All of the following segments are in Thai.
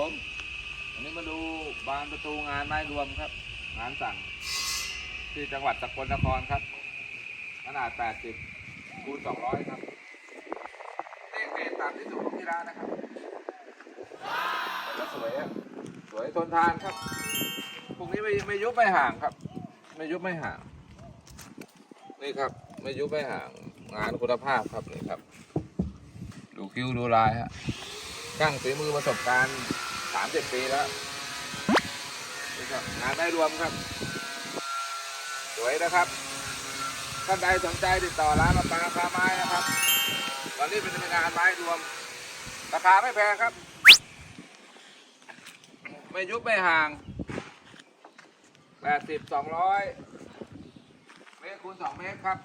ครับผมอันนี้มาดูบานประตูงานไม้รวมครับ งานสั่ง ที่จังหวัดสกลนครครับ ขนาด 80คูณ200 ครับนี่เกรดต่ำที่สุดของที่ร้านนะครับแต่ก็สวยอะสวยทนทานครับพวกนี้ไม่ไม่ยุบไม่ห่างครับ ไม่ยุบไม่ห่าง นี่ครับ ไม่ยุบไม่ห่าง งานคุณภาพครับนี่ครับ ดูคิ้วดูลายฮะช่างฝีมือประสบการณ์ สามสิบปีแล้วนี่ครับงานได้รวมครับ สวยนะครับท่านใดสนใจติดต่อร้านมาปางคาไม้นะครับตอนนี้เป็นงานไม้รวม ราคาไม่แพงครับ ไม่ยุบไม่ห่างแปดสิบสองร้อยเมตรคูณสองเมตรครับ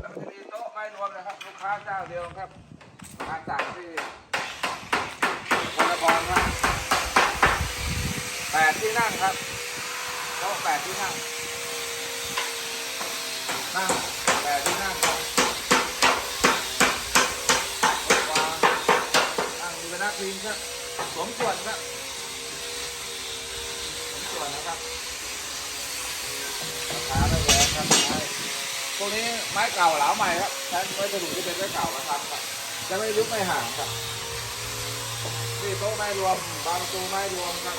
แล้วมันจะมีโต๊ะไม้รวมนะครับ ลูกค้าเจ้าเดียวครับงานสั่งที่คนละครครับแปด ที่นั่งครับโต๊ะแปดที่นั่ง นั่งแปดที่นั่งครับวางนั่งมีเป็นนักพิงครับสมส่วนครับสมส่วนนะครับราไม่แพงครับไม้พวกนี้ไม้เก่าเหลาใหม่ครับใช้ไม้กระดูกที่เป็นไม้เก่านะครับครับ จะไม่ยุบไม่ห่างครับนี่โต๊ะไม้รวม บางตูไม้รวมครับ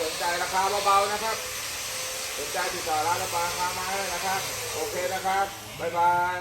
สนใจราคาเบาๆนะครับ สนใจติดต่อร้านระบางมาไม้ได้นะครับ โอเคนะครับ บ๊ายบาย